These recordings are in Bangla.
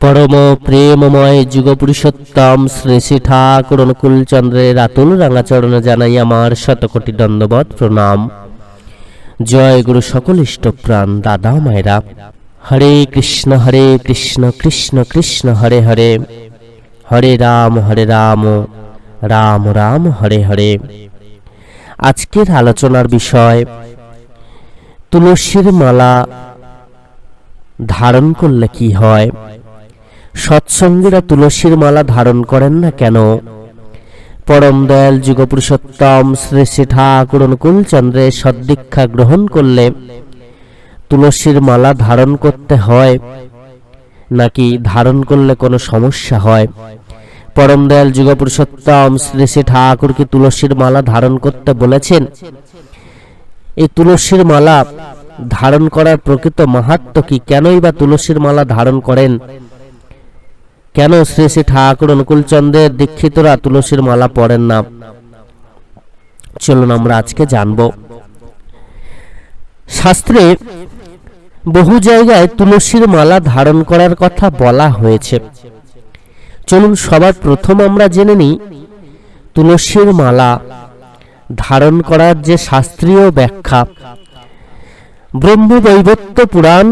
পরম প্রেমময় যুগপুরুষোত্তম শ্রী শ্রী ঠাকুর অনুকূল চন্দ্রের আতুল রাঙাচরণ জানাই আমার শতকোটি দণ্ডবত প্রণাম। জয় গুরু সকল ইষ্টপ্রাণ দাদা মায়েরা। হরে কৃষ্ণ হরে কৃষ্ণ কৃষ্ণ কৃষ্ণ, হরে হরে। হরে রাম হরে রাম রাম রাম, হরে হরে। আজকের আলোচনার বিষয়, তুলসীর মালা ধারণ করলে কি হয়? সৎসঙ্গীরা তুলসীর মালা ধারণ করেন না কেন? পরম দয়াল যুগপুরুষোত্তম শ্রী শ্রী ঠাকুর অনুকূল চন্দ্রের সদ্দীক্ষা গ্রহণ করলে তুলসীর মালা ধারণ করতে হয়। নাকি ধারণ করলে কোনো সমস্যা হয়? পরম দয়াল যুগপুরুষোত্তম শ্রী শ্রী ঠাকুর কি তুলসীর মালা ধারণ করতে বলেছেন? এই তুলসীর মালা ধারণ করার প্রকৃত মাহাত্ম কি? কেনই বা তুলসীর মালা ধারণ করেন? কেন শ্রী শ্রী ঠাকুর অনুকূল চন্দ্রের দীক্ষিতরা তুলসীর মালা পড়েন না? চলুন আমরা আজকে জানব। শাস্ত্রে বহু জায়গায় তুলসীর মালা ধারণ করার কথা বলা হয়েছে। চলুন সবার প্রথম আমরা জেনে নিই, তুলসীর মালা ধারণ করার যে শাস্ত্রীয় ব্যাখ্যা। ব্রহ্মবৈবত্য পুরাণ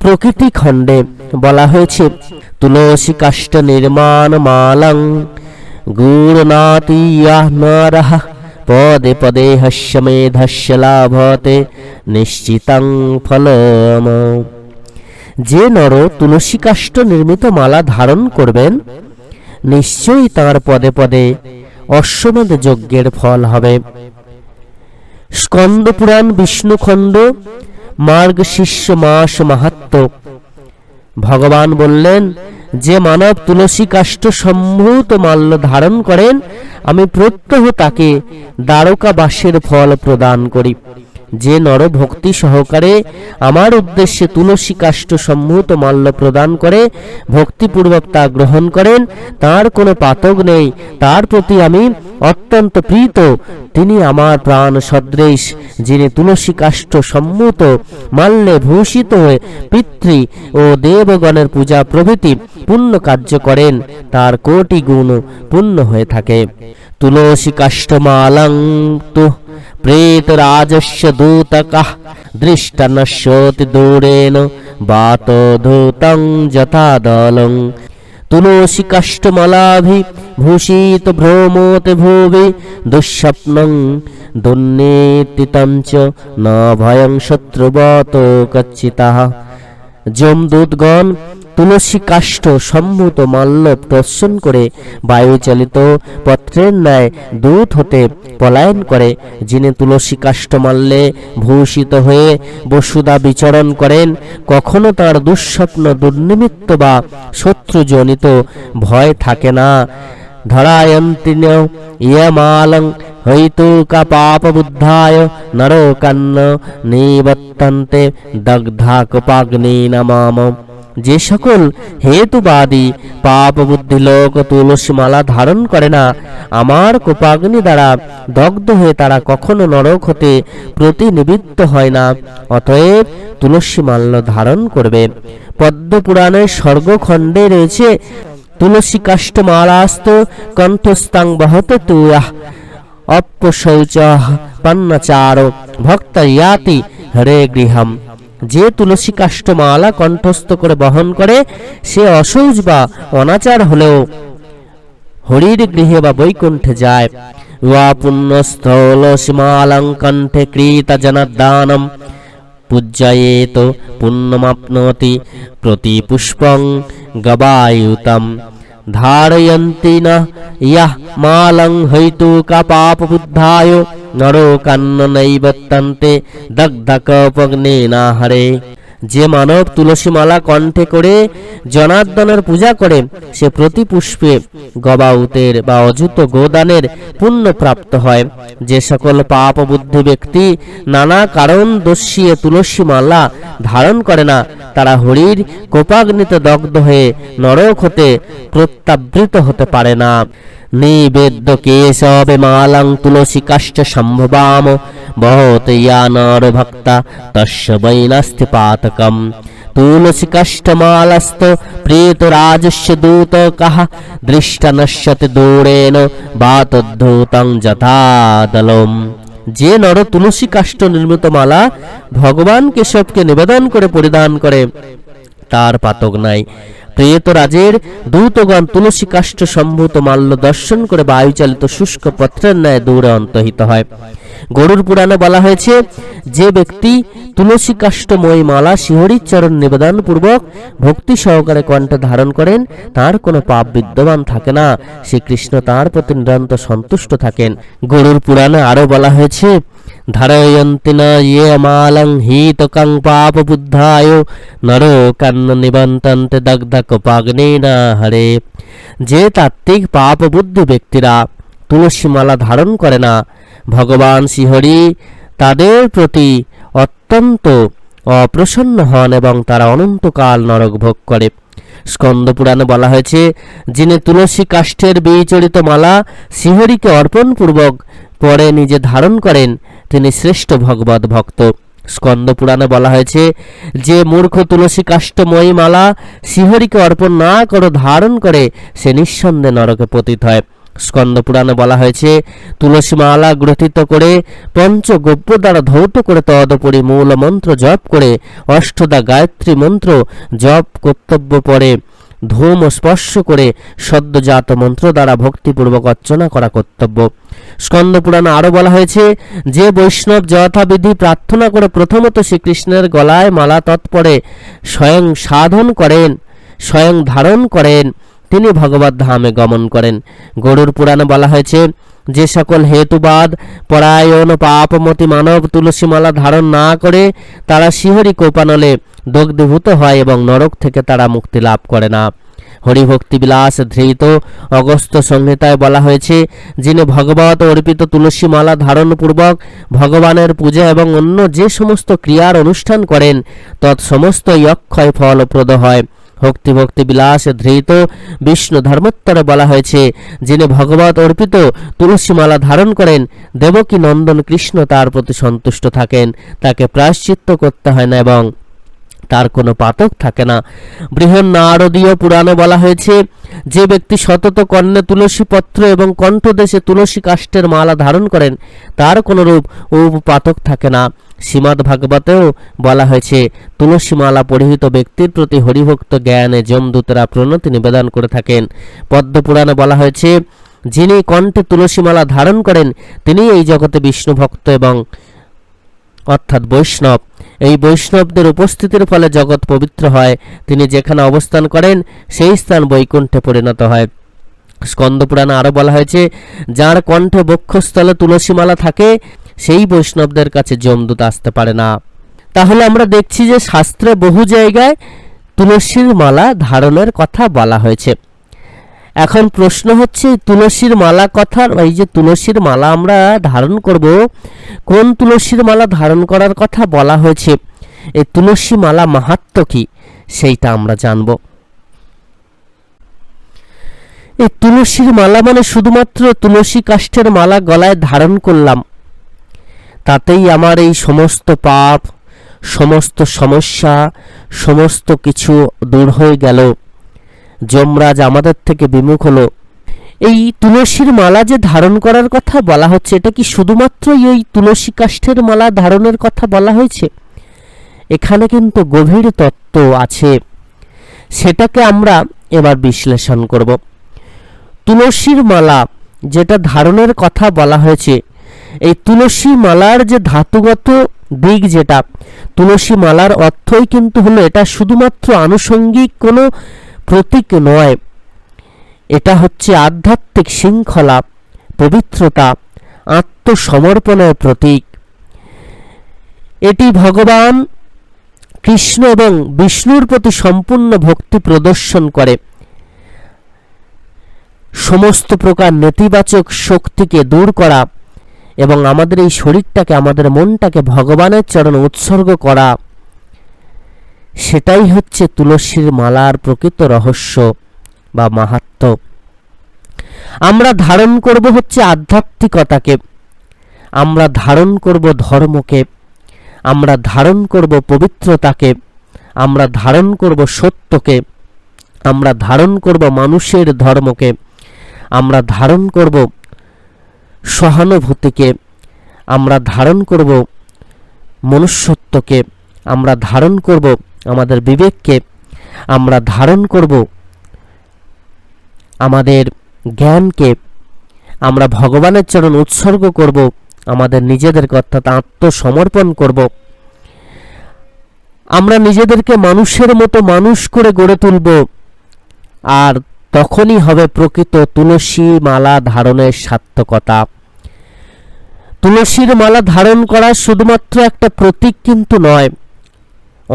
প্রকৃতি খণ্ডে বলা হয়েছে, তুলসী কাষ্ঠ নির্মাণ মালং গুণনাতীয়াহ নরহ পদে পদে হস্যমেধস্য লাভতে নিশ্চিতং ফলম। যে নর তুলসী কাষ্ঠ নির্মিত মালা ধারণ করবেন, নিশ্চয়ই তার পদে পদে অশ্বমেধ যজ্ঞের ফল হবে। স্কন্দ পুরাণ বিষ্ণুখণ্ড মার্গ শিষ্য মাস মাহাত্ম ভগবান বললেন, যে মানব তুলসী কাষ্ঠ সম্ভূত মাল্য ধারণ করেন, আমি প্রত্যহ তাকে দ্বারকাবাসের ফল প্রদান করি। যে নর ভক্তি সহকারে আমার উদ্দেশ্যে তুলসী কাষ্ঠ সম্ভূত মাল্য প্রদান করে, ভক্তিপূর্বক তা গ্রহণ করেন, তার কোনো পাতক নেই। তার প্রতি আমি অত্যন্ত প্রীত। তিনি আমার প্রাণ সদৃশ, যিনি তুলসী কাষ্ঠ সম্মুত মাল্যে ভূষিত হয়ে পিতৃ ও দেবগণের পূজা প্রভৃতি পুণ্য কার্য করেন। তার কোটি গুণ পুণ্য হয়ে থাকে। তুলসী কাষ্ঠমালং তু প্রেতরাজস্য দূতকः দৃষ্টনশ্যতি দূরেণ বাতধূতং যথা দলং তুলসী কাষ্ঠমালাভি ভূষিত ভ্রমোত ভুবি দুঃস্বপ্নং দুর্নীতিতঞ্চ ন ভয়ং শত্রুবত কচ্ছিতাः যমদূতগণ তুলসী কাষ্ঠ সম্ভূত মাল্য প্রদর্শন করে বায়ুচালিত পত্রের ন্যায় দূত হতে পলায়ন করে, যিনি তুলসী কাষ্ঠ মাল্যে ভূষিত হয়ে বসুদা বিচরণ করেন, কখনো তার দুঃস্বপ্ন দুর্নিমিত্ত বা শত্রুজনিত ভয় থাকে না। ধরায়ন্তিন ইয়মালং হৈতুকা পাপবুদ্ধায় নরকান্ন নিবত্তন্তে দগ্ধাকপাগ্নি নমাম যে সকল হেতুবাদী পাপ বুদ্ধি লোক তুলসী মালা ধারণ করে না, আমার কোপাগ্নি দ্বারা দগ্ধ হয়ে তারা কখনো নরক হতে প্রতিনিবৃত্ত হয় না। অতএব তুলসী মাল্য ধারণ করবে। পদ্ম পদ্মপুরাণের স্বর্গখণ্ডে রয়েছে তুলসী কাষ্ঠ মালাস্ত কণ্ঠস্তাং বহত তুয়াহ অপ্যশৌচ পন্নচার ভক্ত ইয়াতি হরে গৃহম। যে তুলসী কাষ্ঠমালা কণ্ঠস্থ করে বহন করে, সে অসৌজ বা অনাচার হলেও হরির গৃহে বা বৈকুণ্ঠে যায়। ওয়া পুণ্যস্থলসীমালং কণ্ঠে কৃত জনদানম। পূজ্যয়েত পুণ্যমাপ্নোতি প্রতি পুষ্পং গবায়ুতম। ধারয়ন্তি না ইয়াহ মালং হৈতুকা পাপবুদ্ধায় নরকান্ন নৈবত্তন্তে দগ্ধকপগ্নেনা হরে যে মানব তুলসী মালা কণ্ঠে করে জনার্দনের পূজা করে, সে প্রতি পুষ্পে গবাউতের বা অযুত গোদানের পুণ্য প্রাপ্ত হয়। যে সকল পাপ বুদ্ধি ব্যক্তি নানা কারণ দস্যিয়ে তুলসী মালা ধারণ করে না, তারা হরির কোপাগ্নিতে দগ্ধ হয়ে নরক হতে প্রত্যাবৃত হতে পারে না। নিবেদ্য কেশবে মালং তুলসী কাষ্ঠ সম্ভবাম। পাতকম তুলসী কাষ্টমালস্ত প্রেত রাজস্য দূত কাহ দৃষ্টা নশ্যতে দৌড়েন বাতদ্ধূতং যথাদলম যে নর তুলসী কাষ্ঠ নির্মিত মালা ভগবান কেশবকে নিবেদন করে, পরিধান করে, তার পাতক নাই। প্রেতরাজের দূতগণ তুলসী কাষ্ঠ সম্ভূত মাল্য দর্শন করে বায়ুচালিত শুষ্ক পত্রের ন্যায় দূরে অন্তহিত হয়। গরুর পুরাণে বলা হয়েছে, যে ব্যক্তি তুলসী কাষ্ঠময়ী মালা শিহরির চরণ নিবেদন পূর্বক ভক্তি সহকারে কণ্ঠে ধারণ করেন, তার কোনো পাপ বিদ্যমান থাকে না। শ্রীকৃষ্ণ তার প্রতি নিরন্তর সন্তুষ্ট থাকেন। গরুর পুরাণে আরও বলা হয়েছে ধারয়ন্তি ন ইয়ে মালং পাপ বুদ্ধায় নরো কান্ন নিবন্তন্তে দগ্ধক পাগ্নেনা হরে। যে তাত্ত্বিক পাপ বুদ্ধি ব্যক্তিরা তুলসী মালা ধারণ করে না, ভগবান শ্রীহরি তাদের প্রতি অত্যন্ত অপ্রসন্ন হন এবং তারা অনন্তকাল নরক ভোগ করে। স্কন্দ পুরাণে বলা হয়েছে, যিনি তুলসী কাষ্ঠের বিচরিত মালা শ্রীহরিকে অর্পণ পূর্বক পরে নিজে ধারণ করেন তিনি শ্রেষ্ঠ ভগবত ভক্ত। স্কন্দ পুরাণে বলা হয়েছে, যে মূর্খ তুলসী কাষ্টময়ী মালা শ্রীহরিকে অর্পণ না করে ধারণ করে, সে নিঃসন্দেহে নরকে পতিত হয়। স্কন্দ পুরাণে বলা হয়েছে, তুলসী মালা গ্রথিত করে পঞ্চগব্য দ্বারা ধৌত করে তদপরি মূল মন্ত্র জপ করে অষ্টদা গায়ত্রী মন্ত্র জপ কর্তব্য পরে ধূম স্পর্শ করে সদ্যজাত মন্ত্র দ্বারা ভক্তিপূর্বক অর্চনা করা কর্তব্য। স্কন্দ পুরাণে আরও বলা হয়েছে, যে বৈষ্ণব যথাবিধি প্রার্থনা করে প্রথমত শ্রীকৃষ্ণের গলায় মালা তৎপরে স্বয়ং সাধন করেন, স্বয়ং ধারণ করেন, তিনি ভগবত ধামে গমন করেন। গরুর পুরাণে বলা হয়েছে, যে সকল হেতুবাদ, পরায়ণ পাপমতি মানব তুলসী মালা ধারণ না করে তারা শিহরি কোপানলে দগ্ধীভূত হয় এবং নরক থেকে তারা মুক্তি লাভ করে না। হরিভক্তি বিলাস ধৃত অগস্ত সংহিতায় বলা হয়েছে, যিনি ভগবত অর্পিত তুলসী মালা ধারণপূর্বক ভগবানের পূজা এবং অন্য যে সমস্ত ক্রিয়ার অনুষ্ঠান করেন তৎসমস্তই অক্ষয় ফলপ্রদ হয়। ভক্তি বিলাস ধৃত বিষ্ণু ধর্মোত্তরে বলা হয়েছে, যিনি ভগবত অর্পিত তুলসী মালা ধারণ করেন, দেবকী নন্দন কৃষ্ণ তার প্রতি সন্তুষ্ট থাকেন, তাকে প্রায়শ্চিত্ত করতে হয় না এবং তার কোনো পাতক থাকে না। বৃহৎ নারদীয় পুরাণে বলা হয়েছে, যে ব্যক্তি সতত কর্ণে তুলসী পত্র এবং কণ্ঠদেশে তুলসী কাষ্ঠের মালা ধারণ করেন, তার কোনো রূপ পাতক থাকে না। শ্রীমদ্ ভাগবতেও বলা হয়েছে, তুলসী মালা পরিহিত ব্যক্তির প্রতি হরিভক্ত জ্ঞানে যমদূতরা প্রণতি নিবেদন করে থাকেন। পদ্মপুরাণে বলা হয়েছে, যিনি কণ্ঠে তুলসী মালা ধারণ করেন তিনি এই জগতে বিষ্ণু ভক্ত এবং অর্থাৎ বৈষ্ণব। এই বৈষ্ণবদের উপস্থিতির ফলে জগৎ পবিত্র হয়। তিনি যেখানে অবস্থান করেন, সেই স্থান বৈকুণ্ঠে পরিণত হয়। স্কন্দপুরাণে আরও বলা হয়েছে, যার কণ্ঠে বক্ষস্থলে তুলসীমালা থাকে, সেই বৈষ্ণবদের কাছে যমদূত আসতে পারে না। তাহলে আমরা দেখছি যে শাস্ত্রে বহু জায়গায় তুলসীর মালা ধারণের কথা বলা হয়েছে। এখন প্রশ্ন হচ্ছে, তুলসীর মালা কথার, এই যে তুলসীর মালা আমরা ধারণ করব, কোন তুলসীর মালা ধারণ করার কথা বলা হয়েছে? এই তুলসী মালা মাহাত্ম কি? সেইটা আমরা জানব। এই তুলসীর মালা মানে শুধুমাত্র তুলসী কাষ্ঠের মালা গলায় ধারণ করলাম। তাতেই আমার এই সমস্ত পাপ, সমস্ত সমস্যা, সমস্ত কিছু দূর হয়ে গেল। যমরাজ আমাদের থেকে বিমুখ হলো। এই তুলসীর মালা যে ধারণ করার কথা বলা হচ্ছে, এটা কি শুধুমাত্র এই তুলসী কাষ্ঠের মালা ধারণের কথা বলা হয়েছে? এখানে কিন্তু গভীর তত্ত্ব আছে। সেটাকে আমরা এবার বিশ্লেষণ করব। তুলসীর মালা যেটা ধারণের কথা বলা হয়েছে, এই তুলসী মালার যে ধাতুগত দিক যেটা, তুলসী মালার অর্থই কিন্তু হলো এটা শুধুমাত্র আনুষঙ্গিক কোনো প্রতীক নয়। এটা হচ্ছে আধ্যাত্মিক শৃঙ্খলা, পবিত্রতা, আত্মসমর্পণের প্রতীক। এটি ভগবান কৃষ্ণ এবং বিষ্ণুর প্রতি সম্পূর্ণ ভক্তি প্রদর্শন করে। সমস্ত প্রকার নেতিবাচক শক্তিকে দূর করা এবং আমাদের এই শরীরটাকে, আমাদের মনটাকে ভগবানের চরণে উৎসর্গ করা। সেটাই হচ্ছে তুলসীর মালার প্রকৃত রহস্য বা মাহাত্ম। আমরা ধারণ করব হচ্ছে আধ্যাত্মিকতাকে, আমরা ধারণ করব ধর্মকে, আমরা ধারণ করব পবিত্রতাকে, আমরা ধারণ করব সত্যকে, আমরা ধারণ করব মানুষের ধর্মকে, আমরা ধারণ করব সহানুভূতিকে, আমরা ধারণ করব মনুষ্যত্বকে, আমরা ধারণ করব আমাদের বিবেককে আমরা ধারণ করব। আমাদের জ্ঞানকে আমরা ভগবানের চরণ উৎসর্গ করব। আমাদের নিজেদেরকে অর্থাৎ আত্মসমর্পণ করব। আমরা নিজেদেরকে মানুষের মতো মানুষ করে গড়ে তুলব। আর তখনই হবে প্রকৃত তুলসী মালা ধারণের সার্থকতা। তুলসীর মালা ধারণ করা শুধুমাত্র একটা প্রতীক কিন্তু নয়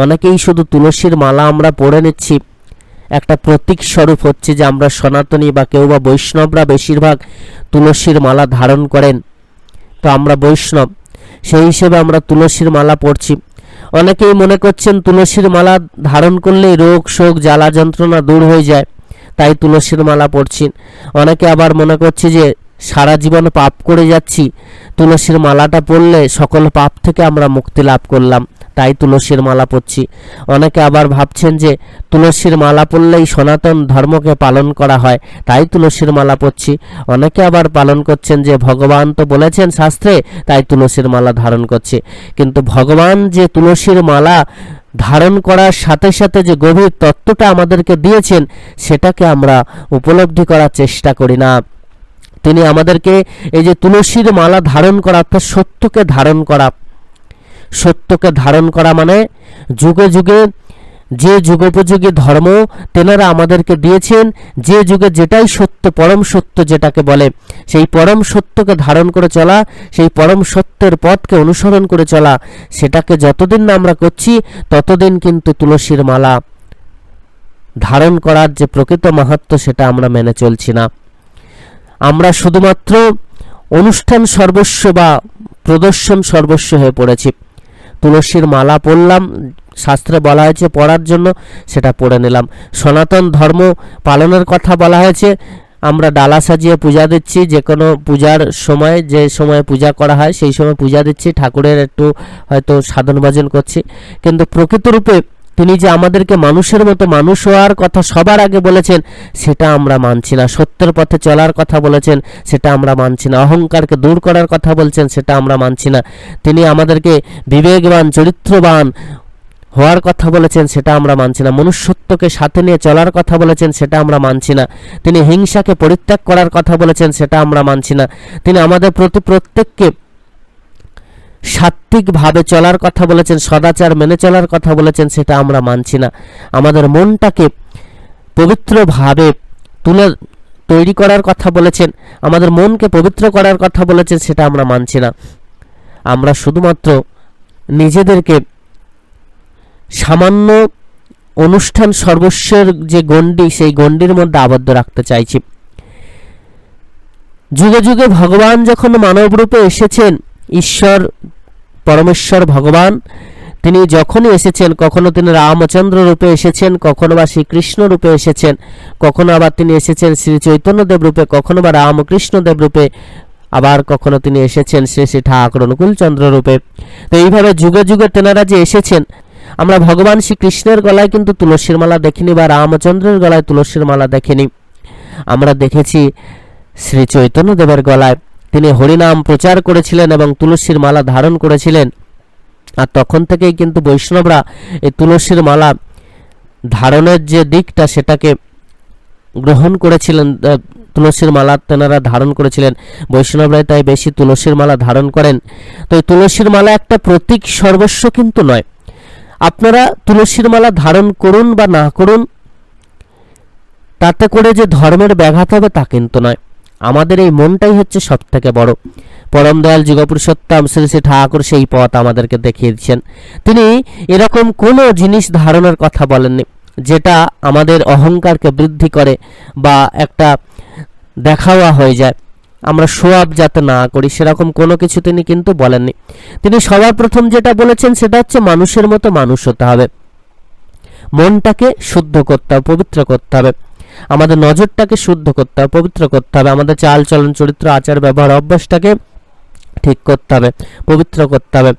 অনেকেই শুধু তুলসীর মালা আমরা পরে নিচ্ছি। একটা প্রতীক স্বরূপ হচ্ছে যে আমরা সনাতনী বা কেউ বা বৈষ্ণবরা বেশিরভাগ তুলসীর মালা ধারণ করেন। তো আমরা বৈষ্ণব, সেই হিসেবে আমরা তুলসীর মালা পড়ছি অনেকেই মনে করছেন তুলসীর মালা ধারণ করলেই রোগ, শোক, জ্বালা যন্ত্রণা দূর হয়ে যায়, তাই তুলসীর মালা পড়ছি অনেকে আবার মনে করছে যে সারা জীবন পাপ করে যাচ্ছি, তুলসীর মালাটা পরলে সকল পাপ থেকে আমরা মুক্তি লাভ করলাম। তাই তুলসীর মালা পরছি। অনেকে আবার ভাবছেন যে তুলসীর মালা পরলেই সনাতন ধর্মকে পালন করা হয়, তাই তুলসীর মালা পরছি। অনেকে আবার পালন করছেন যে ভগবান তো বলেছেন শাস্ত্রে, তাই তুলসীর মালা ধারণ করছি। কিন্তু ভগবান যে তুলসীর মালা ধারণ করার সাথে সাথে যে গভীর তত্ত্বটা আমাদেরকে দিয়েছেন, সেটাকে আমরা উপলব্ধি করার চেষ্টা করি না। তিনি আমাদেরকে এই যে তুলসীর মালা ধারণ করা অর্থাৎ সত্যকে ধারণ করা সত্যকে ধারণ করা মানে যুগে যুগে যে যুগোপযোগী ধর্ম তেনারা আমাদেরকে দিয়েছেন, যে যুগে যেটাই সত্য, পরম সত্য যেটাকে বলে, সেই পরম সত্যকে ধারণ করে চলা, সেই পরম সত্যের পথকে অনুসরণ করে চলা, সেটাকে যতদিন না আমরা করছি, ততদিন কিন্তু তুলসীর মালা ধারণ করার যে প্রকৃত মাহাত্ম সেটা আমরা মেনে চলছি না। আমরা শুধুমাত্র অনুষ্ঠান সর্বস্ব বা প্রদর্শন সর্বস্ব হয়ে পড়েছি। তুলসীর মালা পরলাম, শাস্ত্রে বলা হয়েছে পড়ার জন্য, সেটা পড়ে নিলাম। সনাতন ধর্ম পালনের কথা বলা হয়েছে, আমরা ডালা সাজিয়ে পূজা দিচ্ছি, যে কোনো পূজার সময়, যে সময় পূজা করা হয়, সেই সময় পূজা দিচ্ছি, ঠাকুরের একটু হয়তো সাধন ভজন করছি। কিন্তু প্রকৃতরূপে তিনি যে আমাদেরকে মানুষের মতো মানুষ হওয়ার কথা সবার আগে বলেছেন, সেটা আমরা মানছি না। সত্যের পথে চলার কথা বলেছেন, সেটা আমরা মানছি না। অহংকারকে দূর করার কথা বলছেন, সেটা আমরা মানছি না। তিনি আমাদেরকে বিবেকবান, চরিত্রবান হওয়ার কথা বলেছেন, সেটা আমরা মানছি না। মনুষ্যত্বকে সাথে নিয়ে চলার কথা বলেছেন, সেটা আমরা মানছি না। তিনি হিংসাকে পরিত্যাগ করার কথা বলেছেন, সেটা আমরা মানছি না। তিনি আমাদের প্রতি প্রত্যেককে সাত্বিকভাবে চলার কথা বলেছেন, সদাচার মেনে চলার কথা বলেছেন, সেটা আমরা মানছি না। আমাদের মনটাকে পবিত্রভাবে তুলে তৈরি করার কথা বলেছেন, আমাদের মনকে পবিত্র করার কথা বলেছেন, সেটা আমরা মানছি না। আমরা শুধুমাত্র নিজেদেরকে সামান্য অনুষ্ঠান সর্বস্বের যে গণ্ডি, সেই গণ্ডির মধ্যে আবদ্ধ রাখতে চাইছি। যুগে যুগে ভগবান যখন মানব রূপে এসেছেন ঈশ্বর, পরমেশ্বর, ভগবান। তিনি যখনই এসেছেন, কখনো তিনি রামচন্দ্র রূপে এসেছেন, কখনো বা শ্রীকৃষ্ণ রূপে এসেছেন, কখনো আবার তিনি এসেছেন শ্রী চৈতন্যদেব রূপে, কখনো বা রামকৃষ্ণদেব রূপে, আবার কখনো তিনি এসেছেন শ্রী শ্রী ঠাকুর অনুকূলচন্দ্র রূপে। তো এইভাবে যুগে যুগে তেনারা যে এসেছেন, আমরা ভগবান শ্রীকৃষ্ণের গলায় কিন্তু তুলসীর মালা দেখিনি বা রামচন্দ্রের গলায় তুলসীর মালা দেখিনি। আমরা দেখেছি শ্রী চৈতন্যদেবের গলায় তিনি হরিনাম প্রচার করেছিলেন এবং তুলসীর মালা ধারণ করেছিলেন। আর তখন থেকেই কিন্তু বৈষ্ণবরা এই তুলসীর মালা ধারণের যে দিকটা সেটাকে গ্রহণ করেছিলেন তুলসীর মালা তেনারা ধারণ করেছিলেন। বৈষ্ণবরাই তাই বেশি তুলসীর মালা ধারণ করেন। তো এই তুলসীর মালা একটা প্রতীক সর্বস্ব কিন্তু নয়। আপনারা তুলসীর মালা ধারণ করুন বা না করুন, তাতে করে যে ধর্মের ব্যাঘাত হবে তা কিন্তু নয়। আমাদের এই মনটাই হচ্ছে সব থেকে বড়। পরম দয়াল যুগপুরুষোত্তম শ্রী শ্রী ঠাকুর সেই পথ আমাদেরকে দেখিয়ে দিচ্ছেন। তিনি এরকম কোনো জিনিস ধারণার কথা বলেননি, যেটা আমাদের অহংকারকে বৃদ্ধি করে বা একটা দেখাওয়া হয়ে যায়। আমরা সোয়াব যাতে না করি, সেরকম কোনো কিছু তিনি কিন্তু বলেননি। তিনি সবার প্রথম যেটা বলেছেন, সেটা হচ্ছে মানুষের মতো মানুষ হতে হবে। মনটাকে শুদ্ধ করতে হবে, পবিত্র করতে হবে। আমাদের নজরটাকে শুদ্ধ করতে হবে, পবিত্র করতে হবে, আমাদের চাল চলন, চরিত্র, আচার, ব্যবহার, অভ্যাসটাকে ঠিক করতে হবে, পবিত্র করতে হবে।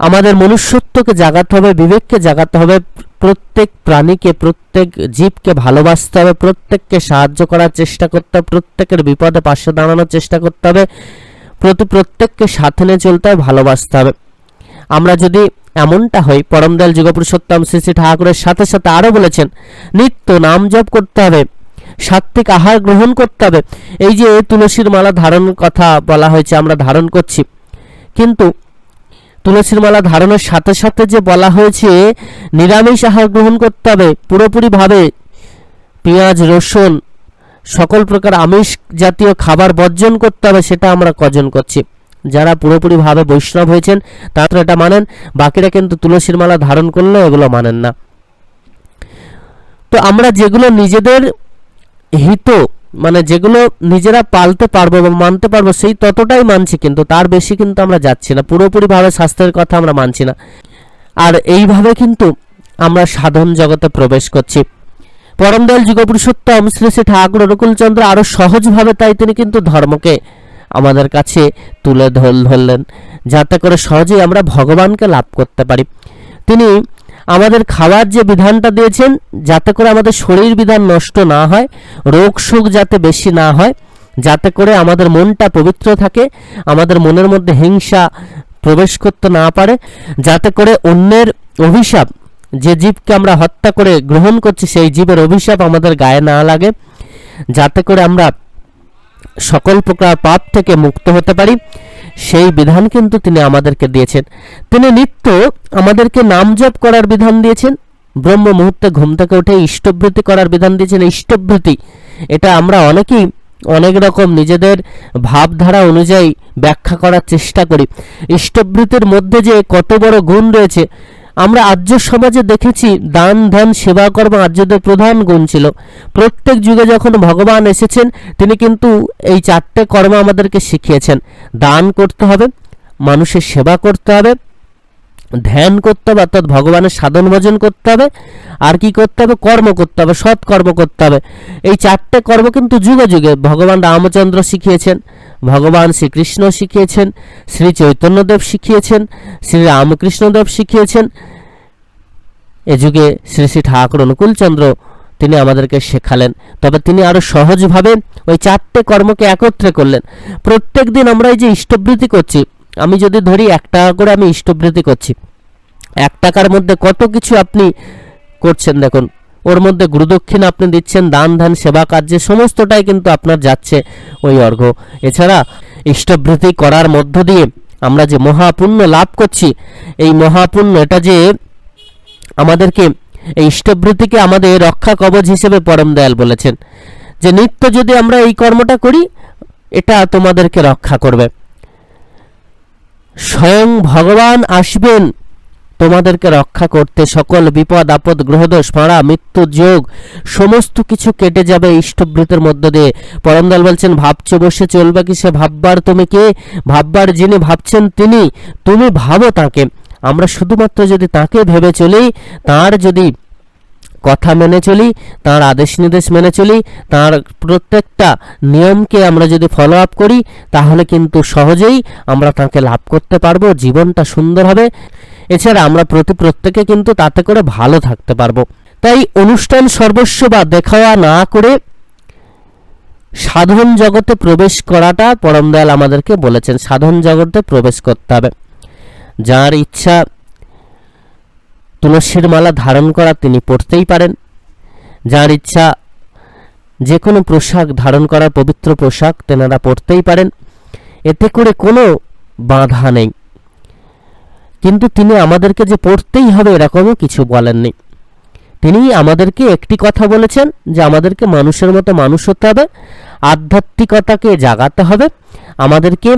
আমাদের মনুষ্যত্বকে জাগাতে হবে, বিবেককে জাগাতে হবে, প্রত্যেক প্রাণীকে, প্রত্যেক জীবকে ভালোবাসতে হবে, প্রত্যেককে সাহায্য করার চেষ্টা করতে হবে, প্রত্যেকের বিপদে পাশে দাঁড়ানোর চেষ্টা করতে হবে, প্রতি প্রত্যেককে সাথে নিয়ে চলতে হবে, ভালোবাসতে হবে। আমরা যদি এমনটা হয়, পরমদয়াল যুগপুরুষোত্তম শ্রী শ্রী ঠাকুরের সাথে সাথে আরও বলেছেন, নিত্য নাম জপ করতে হবে সাত্বিক আহার গ্রহণ করতে হবে। এই যে তুলসীর মালা ধারণ কথা বলা হয়েছে, আমরা ধারণ করছি। কিন্তু তুলসীর মালা ধারণের সাথে সাথে যে বলা হয়েছে, নিরামিষ আহার গ্রহণ করতে হবে, পুরোপুরিভাবে পেঁয়াজ, রসুন, সকল প্রকার আমিষ জাতীয় খাবার বর্জন করতে হবে, সেটা আমরা কজন করছি? যারা পুরোপুরিভাবে বৈষ্ণব হয়েছেন, তারা এটা মানেন, বাকিরা কিন্তু তুলসীর মালা ধারণ করলেও এগুলো মানেন না। তো আমরা যেগুলো নিজেদের হিত মানে যেগুলো নিজেরা পালতে পারব বা মানতে পারব, সেই ততটাই মানছি কিন্তু, তার বেশি কিন্তু আমরা যাচ্ছি না। পুরোপুরিভাবে স্বাস্থ্যের কথা আমরা মানছি না। আর এইভাবে কিন্তু আমরা সাধন জগতে প্রবেশ করছি। পরমদয়াল যুগপুরুষোত্তম শ্রী শ্রী ঠাকুর অনুকূলচন্দ্র আরও সহজভাবে তাই তিনি কিন্তু ধর্মকে আমাদের কাছে তুলে ধর, ধরলেন। যাতে করে সহজেই আমরা ভগবানকে লাভ করতে পারি। তিনি আমাদের খাওয়ার যে বিধানটা দিয়েছেন, যাতে করে আমাদের শরীর বিধান নষ্ট না হয়, রোগ সুখ যাতে বেশি না হয়, যাতে করে আমাদের মনটা পবিত্র থাকে, আমাদের মনের মধ্যে হিংসা প্রবেশ করতে না পারে, যাতে করে অন্যের অভিশাপ, যে জীবকে আমরা হত্যা করে গ্রহণ করছি, সেই জীবের অভিশাপ আমাদের গায়ে না লাগে, যাতে করে আমরা সকল প্রকার পাপ থেকে মুক্ত হতে পারি, সেই বিধান কিন্তু তিনি আমাদেরকে দিয়েছেন। তিনি নিত্য আমাদেরকে নাম জপ করার বিধান দিয়েছেন, ব্রহ্ম মুহূর্তে ঘুম থেকে উঠে ইষ্টবৃত্তি করার বিধান দিয়েছেন। ইষ্টবৃত্তি, এটা আমরা অনেকেই অনেক রকম নিজেদের ভাবধারা অনুযায়ী ব্যাখ্যা করার চেষ্টা করি। ইষ্টবৃত্তির মধ্যে যে কত বড় গুণ রয়েছে আমরা আর্য সমাজে দেখেছি দান ধ্যান সেবা, কর্ম আর্যদের প্রধান গুণ ছিল। প্রত্যেক যুগে যখন ভগবান এসেছেন, তিনি কিন্তু এই চারটে কর্ম আমাদেরকে শিখিয়েছেন। দান করতে হবে, মানুষের সেবা করতে হবে, ধ্যান করতে হবে, অর্থাৎ ভগবানের সাধন ভজন করতে হবে, আর কি করতে হবে? কর্ম করতে হবে সৎ কর্ম করতে হবে। এই চারটে কর্ম কিন্তু যুগে যুগে ভগবান রামচন্দ্র শিখিয়েছেন। ভগবান শ্রীকৃষ্ণ শিখিয়েছেন, শ্রী চৈতন্যদেব শিখিয়েছেন, শ্রী রামকৃষ্ণদেব শিখিয়েছেন। এ যুগে শ্রী শ্রী ঠাকুর অনুকূলচন্দ্র তিনি আমাদেরকে শেখালেন। তবে তিনি আরও সহজভাবে ওই চারটে কর্মকে একত্রে করলেন। প্রত্যেক দিন আমরা এই যে ইষ্টবৃত্তি করছি, আমি যদি ধরি এক টাকা করে আমি ইষ্টবৃত্তি করছি। এক টাকার মধ্যে কত কিছু আপনি করছেন দেখুন ওর মধ্যে গুরুদক্ষিণা আপনি দিচ্ছেন, দান ধান সেবা কার্যে, সমস্তটাই কিন্তু আপনার যাচ্ছে ওই অর্ঘ। এছাড়া ইষ্টবৃত্তি করার মধ্য দিয়ে আমরা যে মহাপুণ্য লাভ করছি, এই মহাপুণ্য এটা যে আমাদেরকে, এই ইষ্টবৃত্তিকে আমাদের রক্ষা কবচ হিসেবে পরম দয়াল বলেছেন। যে নিত্য যদি আমরা এই কর্মটা করি, এটা তোমাদেরকে রক্ষা করবে। স্বয়ং ভগবান আসবেন। তোমাদেরকে রক্ষা করতে সকল বিপদ, আপদ, গ্রহদোষ মারা মৃত্যু, যোগ, সমস্ত কিছু কেটে যাবে ইষ্টবৃতের মধ্য দিয়ে। পরমদল বলছেন, ভাবছ, বসে চলবে কি সে? ভাববার তুমি কে? ভাববার যিনি ভাবছেন তিনি, তুমি ভাবো তাকে। আমরা শুধুমাত্র যদি তাকে ভেবে চলি, তার যদি কথা মেনে চলি, তার আদেশ নির্দেশ মেনে চলি, তার প্রত্যেকটা নিয়মকে আমরা যদি ফলো আপ করি, তাহলে কিন্তু সহজেই আমরা তাকে লাভ করতে পারব, জীবনটা সুন্দর হবে। এছাড়া আমরা প্রতি প্রত্যেকে কিন্তু তাতে করে ভালো থাকতে পারব। তাই অনুষ্ঠান সর্বস্ব বা দেখাওয়া না করে সাধন জগতে প্রবেশ করাটা পরম দয়াল আমাদেরকে বলেছেন, সাধন জগতে প্রবেশ করতে হবে। যার ইচ্ছা তুলসীর মালা ধারণ করা তিনি পড়তেই পারেন। যার ইচ্ছা যে কোনো পোশাক ধারণ করার পবিত্র পোশাক তেনারা পড়তেই পারেন। এতে করে কোনো বাধা নেই। কিন্তু তিনি আমাদেরকে যে পড়তেই হবে এরকমও কিছু বলেননি। তিনি আমাদেরকে একটি কথা বলেছেন যে আমাদেরকে মানুষের মতো মানুষ হতে হবে, আধ্যাত্মিকতাকে জাগাতে হবে, আমাদেরকে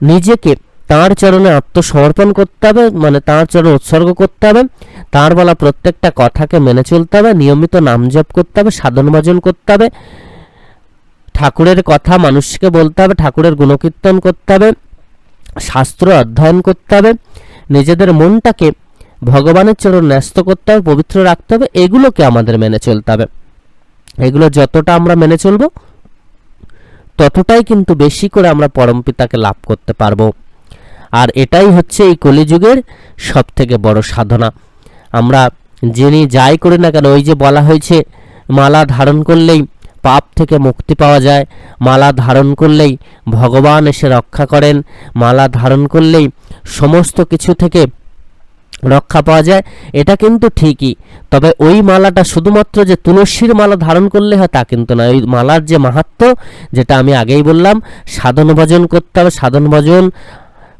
নিজেকে তাঁর চরণে আত্মসমর্পণ করতে হবে মানে তাঁর চরণে উৎসর্গ করতে হবে, তাঁর বলা প্রত্যেকটা কথাকে মেনে চলতে হবে, নিয়মিত নাম জপ করতে হবে, সাধন ভজন করতে হবে, ঠাকুরের কথা মানুষকে বলতে হবে, ঠাকুরের গুণকীর্তন করতে হবে শাস্ত্র অধ্যয়ন করতে হবে, নিজেদের মনটাকে ভগবানের চরণ ন্যস্ত করতে হবে, পবিত্র রাখতে হবে, এগুলোকে আমাদের মেনে চলতে হবে। এগুলো যতটা আমরা মেনে চলব, ততটাই কিন্তু বেশি করে আমরা পরমপিতাকে লাভ করতে পারব। আর এটাই হচ্ছে এই কলিযুগের সব থেকে বড় সাধনা। আমরা যিনি যাই করি না কেন, ওই যে বলা হয়েছে, মালা ধারণ করলেই পাপ থেকে মুক্তি পাওয়া যায়। মালা ধারণ করলেই ভগবান এসে রক্ষা করেন। মালা ধারণ করলেই সমস্ত কিছু থেকে রক্ষা পাওয়া যায়। এটা কিন্তু ঠিকই। তবে ওই মালাটা শুধুমাত্র যে তুলসীর মালা ধারণ করলে হয় তা কিন্তু না ওই মালার যে মাহাত্ম, যেটা আমি আগেই বললাম, সাধন ভজন করতে হবে, সাধন ভজন,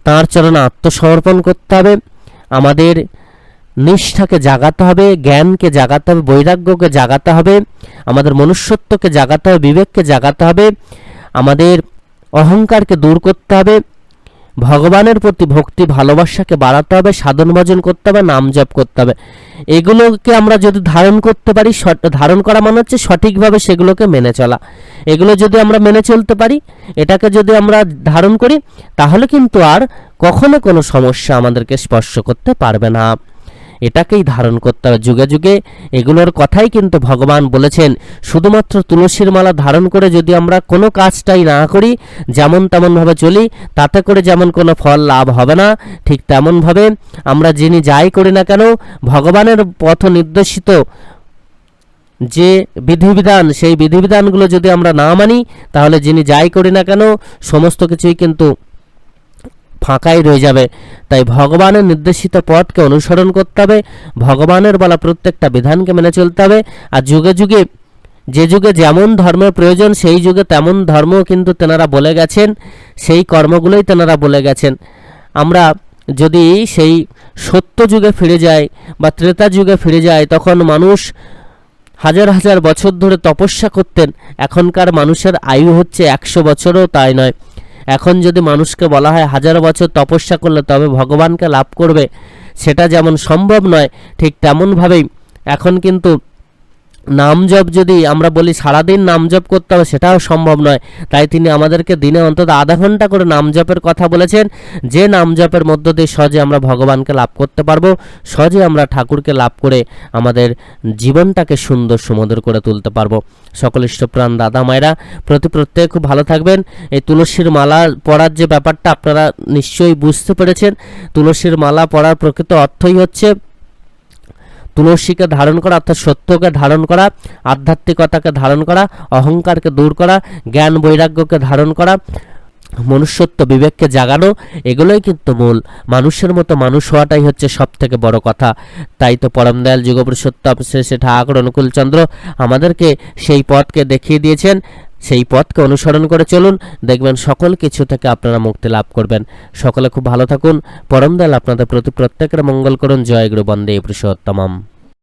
তাঁর চরণে আত্মসমর্পণ করতে হবে। আমাদের নিষ্ঠাকে জাগাতে হবে, জ্ঞানকে জাগাতে হবে, বৈরাগ্যকে জাগাতে হবে, আমাদের মনুষ্যত্বকে জাগাতে হবে, বিবেককে জাগাতে হবে, আমাদের অহংকারকে দূর করতে হবে, ভগবানের প্রতি ভক্তি, ভালোবাসাকে বাড়াতে হবে, সাধন ভজন করতে হবে, নাম জপ করতে হবে। এগুলোকে আমরা যদি ধারণ করতে পারি ধারণ করা মানে হচ্ছে সঠিকভাবে সেগুলোকে মেনে চলা। এগুলো যদি আমরা মেনে চলতে পারি, এটাকে যদি আমরা ধারণ করি, তাহলে কিন্তু আর কখনো কোনো সমস্যা আমাদেরকে স্পর্শ করতে পারবে না। এটাকেই ধারণ করতে হবে। যুগে যুগে এগুলোর কথাই কিন্তু ভগবান বলেছেন, শুধুমাত্র তুলসীর মালা ধারণ করে যদি আমরা কোনো কাজটাই না করি, যেমন তেমনভাবে চলি, তাতে করে যেমন কোনো ফল লাভ হবে না, ঠিক তেমনভাবে আমরা যিনি যাই করি না কেন, ভগবানের পথ নির্দেশিত যে বিধিবিধান, সেই বিধিবিধানগুলো যদি আমরা না মানি, তাহলে যিনি যাই করি না কেন, সমস্ত কিছুই কিন্তু ফাঁকাই রয়ে যাবে। তাই ভগবানের নির্দেশিত পথকে অনুসরণ করতে হবে। ভগবানের বলা প্রত্যেকটা বিধানকে মেনে চলতে হবে। আর যুগে যুগে, যে যুগে যেমন ধর্মের প্রয়োজন, সেই যুগে তেমন ধর্ম কিন্তু তেনারা বলে গেছেন। সেই কর্মগুলোই তেনারা বলে গেছেন। আমরা যদি সেই সত্য যুগে ফিরে যাই বা ত্রেতা যুগে ফিরে যাই, তখন মানুষ হাজার হাজার বছর ধরে তপস্যা করতেন। এখনকার মানুষের আয়ু হচ্ছে একশো বছরও তাই নয়। এখন যদি মানুষকে বলা হয় হাজার বছর তপস্যা করলে তবে ভগবানকে লাভ করবে, সেটা যেমন সম্ভব নয়, ঠিক তেমনভাবেই এখন কিন্তু নাম জপ যদি আমরা বলি সারাদিন নাম জপ করতে হবে, সেটাও সম্ভব নয়। তাই তিনি আমাদেরকে দিনে অন্তত আধা ঘণ্টা করে নাম জপের কথা বলেছেন। যে নাম জপের মধ্য দিয়ে সহজে আমরা ভগবানকে লাভ করতে পারব, সহজে আমরা ঠাকুরকে লাভ করে আমাদের জীবনটাকে সুন্দর সুমধুর করে তুলতে পারব। সকল ইষ্টপ্রাণ দাদা মায়েরা, প্রতি প্রত্যেকে খুব ভালো থাকবেন। এই তুলসীর মালা পড়ার যে ব্যাপারটা আপনারা নিশ্চয়ই বুঝতে পেরেছেন। তুলসীর মালা পড়ার প্রকৃত অর্থই হচ্ছে তুলসীকে ধারণ করা, অর্থাৎ সত্যকে ধারণ করা, আধ্যাত্মিকতাকে ধারণ করা, অহংকারকে দূর করা, জ্ঞান বৈরাগ্যকে ধারণ করা, মনুষ্যত্ব বিবেককে জাগানো, এগুলোই কিন্তু মূল। মানুষের মতো মানুষ হওয়াটাই হচ্ছে সব থেকে বড় কথা। তাই তো পরম দয়াল যুগপুরুষোত্তম শ্রী ঠাকুর অনুকূলচন্দ্র আমাদেরকে সেই পথকে দেখিয়ে দিয়েছেন। সেই পথকে অনুসরণ করে চলুন। দেখবেন সকল কিছু থেকে আপনারা মুক্তি লাভ করবেন। সকলে খুব ভালো থাকুন। পরম দয়াল আপনাদের প্রতি প্রত্যেকের মঙ্গল করুন। জয় গুরু বন্দে পুরুষোত্তমম।